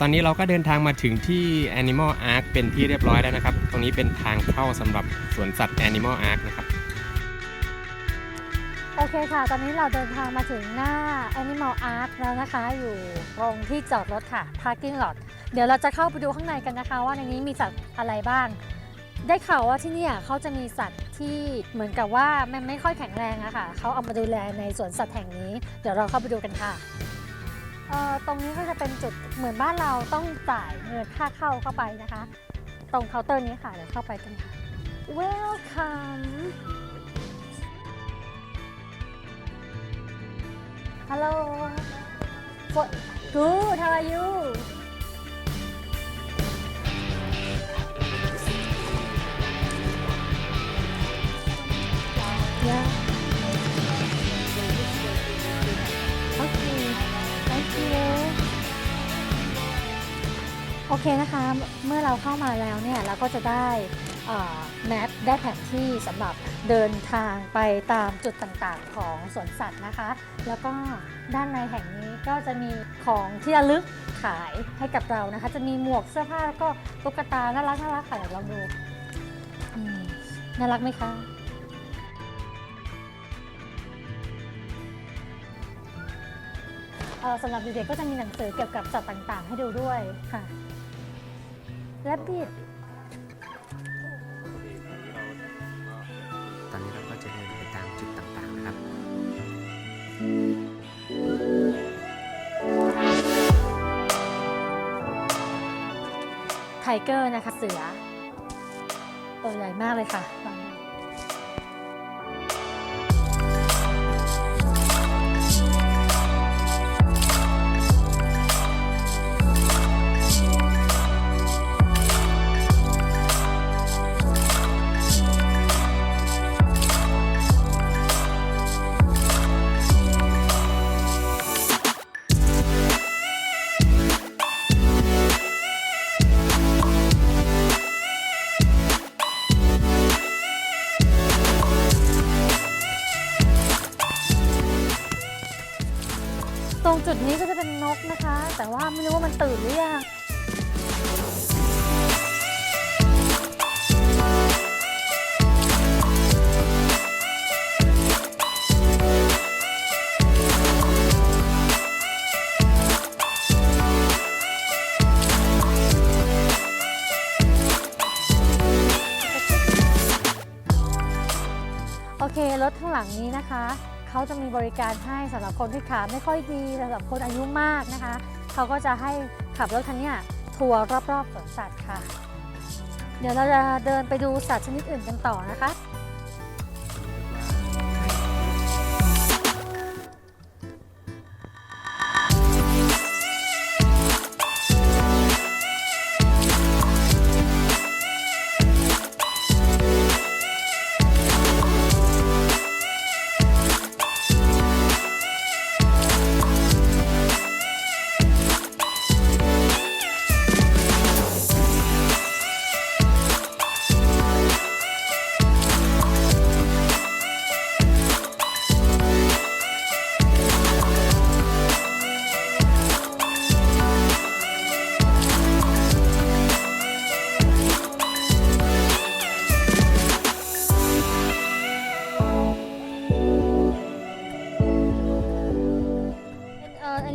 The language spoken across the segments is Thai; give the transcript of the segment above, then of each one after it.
ตอนนี้เราก็เดินทางมาถึงที่ Animal Ark เป็นที่เรียบร้อยแล้วนะครับ ตรงนี้เป็นทางเข้าสำหรับสวนสัตว์ Animal Ark นะครับ โอเคค่ะ ตอนนี้เราเดินทางมาถึงหน้า Animal Ark แล้วนะคะ อยู่ตรงที่จอดรถค่ะ Parking Lot เดี๋ยวเราจะเข้าไปดูข้างในกันนะคะ ว่าในนี้มีสัตว์อะไรบ้าง ได้ข่าวว่าที่นี่เขาจะมีสัตว์ที่เหมือนกับว่ามันไม่ค่อยแข็งแรงอะค่ะเขาเอามาดูแลในสวนสัตว์แห่งนี้ เดี๋ยวเราเข้าไปดูกันค่ะ เอ่อตรงนี้ก็จะเป็นจุดเหมือนบ้านเราต้องจ่ายเงินค่าเข้าเข้าไปนะคะ ตรงเคาน์เตอร์นี้ค่ะเดี๋ยวเข้าไปกันค่ะ Welcome Hello What Good How are you โอเคนะคะ เมื่อเราเข้ามาแล้วเนี่ยเราก็จะได้แมปได้แผนที่สำหรับเดินทางไปตามจุดต่างๆของสวนสัตว์นะคะ แล้วก็ด้านในแห่งนี้ก็จะมีของที่ระลึกขายให้กับเรานะคะ จะมีหมวกเสื้อผ้าแล้วก็ตุ๊กตาน่ารักน่ารักค่ะเดี๋ยวลองดูน่ารักไหมคะสำหรับเด็กๆก็จะมีหนังสือเกี่ยวกับสัตว์ต่างๆ ให้ดูด้วยค่ะ และบิดตอนนี้เราก็จะเดินไปตามจุดต่างๆนะครับ ไทเกอร์นะคะเสือ ตัวใหญ่มากเลยค่ะลองดู รงจุดนี้ก็จะเป็นนกนะคะ แต่ว่าไม่รู้ว่ามันตื่นหรือยังโอเค รถข้างหลังนี้นะคะ เขาจะมีบริการให้สำหรับคนที่ขาไม่ค่อยดีสำหรับคนอายุมากนะคะ เขาก็จะให้ขับรถคันเนี้ยทัวร์รอบๆสวนสัตว์ค่ะ เดี๋ยวเราจะเดินไปดูสัตว์ชนิดอื่นกันต่อนะคะ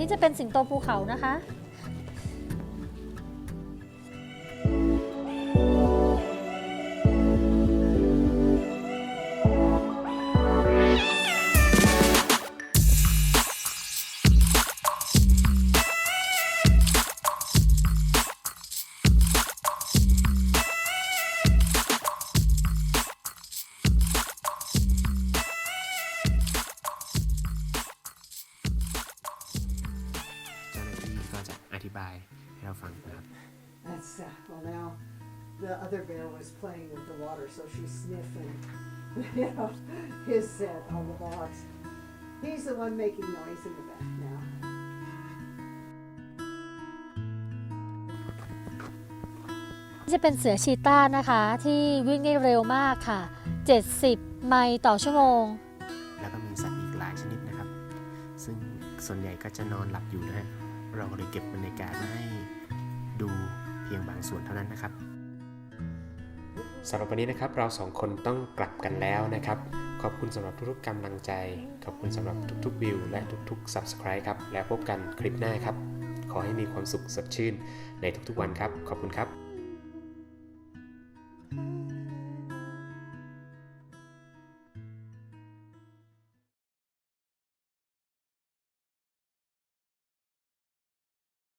นี้จะเป็นสิงโตภูเขานะคะ ก็จะอธิบายให้เราฟังนะครับ That's uh, well now. The other bear was playing with the water, so she's sniffing, you know, his scent on the logs. He's the one making noise in the back now. จะเป็นเสือชีต้านะคะที่วิ่งได้เร็วมากค่ะ 70 ไมล์ต่อชั่วโมง แล้วก็มีสัตว์อีกหลายชนิดนะครับ ซึ่งส่วนใหญ่ก็จะนอนหลับอยู่นะฮะ เราเลยเก็บบรรยากาศมาให้ดูเพียงบางส่วนเท่านั้นนะครับสำหรับวันนี้นะครับเราสองคนต้องกลับกันแล้วนะครับ ขอบคุณสำหรับทุกๆกำลังใจ ขอบคุณสำหรับทุกๆวิวและทุกๆ Subscribe ครับ แล้วพบกันคลิปหน้าครับ ขอให้มีความสุขสดชื่นในทุกๆวันครับ ขอบคุณครับ